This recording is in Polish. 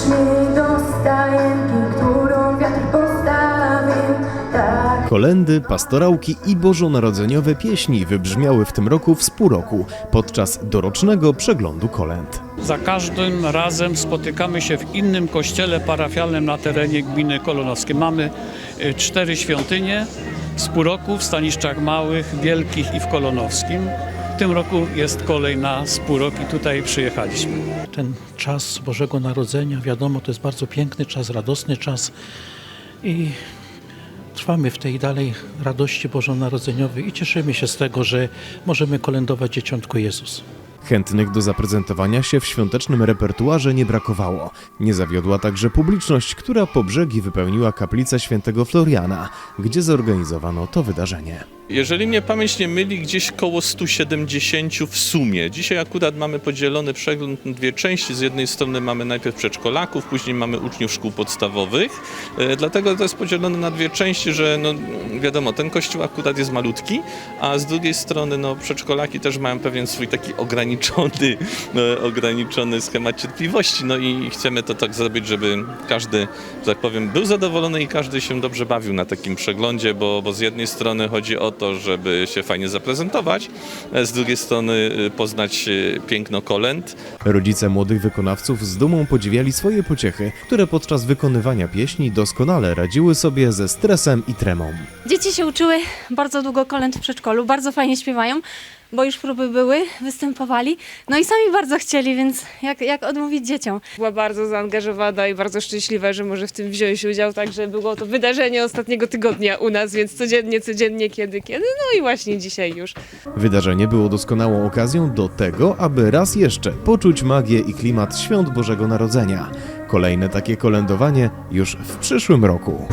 wcześniej do stajenki, którą wiatr postawił. Tak Kolendy, pastorałki i bożonarodzeniowe pieśni wybrzmiały w tym roku w spółroku podczas dorocznego przeglądu kolęd. Za każdym razem spotykamy się w innym kościele parafialnym na terenie gminy Kolonowskiej. Mamy y, cztery świątynie w Spóroku, w Staniszczach Małych, Wielkich i w Kolonowskim. W tym roku jest kolej na Spórok i tutaj przyjechaliśmy. ten czas Bożego Narodzenia, wiadomo, to jest bardzo piękny czas, radosny czas i trwamy w tej dalej radości bożonarodzeniowej i cieszymy się z tego, że możemy kolędować Dzieciątko Jezus. Chętnych do zaprezentowania się w świątecznym repertuarze nie brakowało. Nie zawiodła także publiczność, która po brzegi wypełniła kaplicę świętego Floriana, gdzie zorganizowano to wydarzenie. Jeżeli mnie pamięć nie myli, gdzieś koło 170 w sumie. Dzisiaj akurat mamy podzielony przegląd na dwie części. Z jednej strony mamy najpierw przedszkolaków, później mamy uczniów szkół podstawowych. E, Dlatego to jest podzielone na dwie części, że no, wiadomo, ten kościół akurat jest malutki, a z drugiej strony no, przedszkolaki też mają pewien swój taki ograniczony, no, ograniczony schemat cierpliwości. No i chcemy to tak zrobić, żeby każdy, że tak powiem, był zadowolony i każdy się dobrze bawił na takim przeglądzie, bo, bo z jednej strony chodzi o to, żeby się fajnie zaprezentować, e, z drugiej strony y, poznać y, piękno kolęd. Rodzice młodych wykonawców z dumą podziwiali swoje pociechy, które podczas wykonywania pieśni doskonale radziły sobie ze stresem i tremą. Dzieci się uczyły bardzo długo kolęd w przedszkolu, bardzo fajnie śpiewają, bo już próby były, występowali. No i sami bardzo chcieli, więc jak, jak odmówić dzieciom? była bardzo zaangażowana i bardzo szczęśliwa, że może w tym wziąć udział. Także było to wydarzenie ostatniego tygodnia u nas, więc codziennie, codziennie, kiedy, kiedy. No i właśnie dzisiaj już. Wydarzenie było doskonałą okazją do tego, aby raz jeszcze poczuć magię i klimat świąt Bożego Narodzenia. Kolejne takie kolędowanie już w przyszłym roku.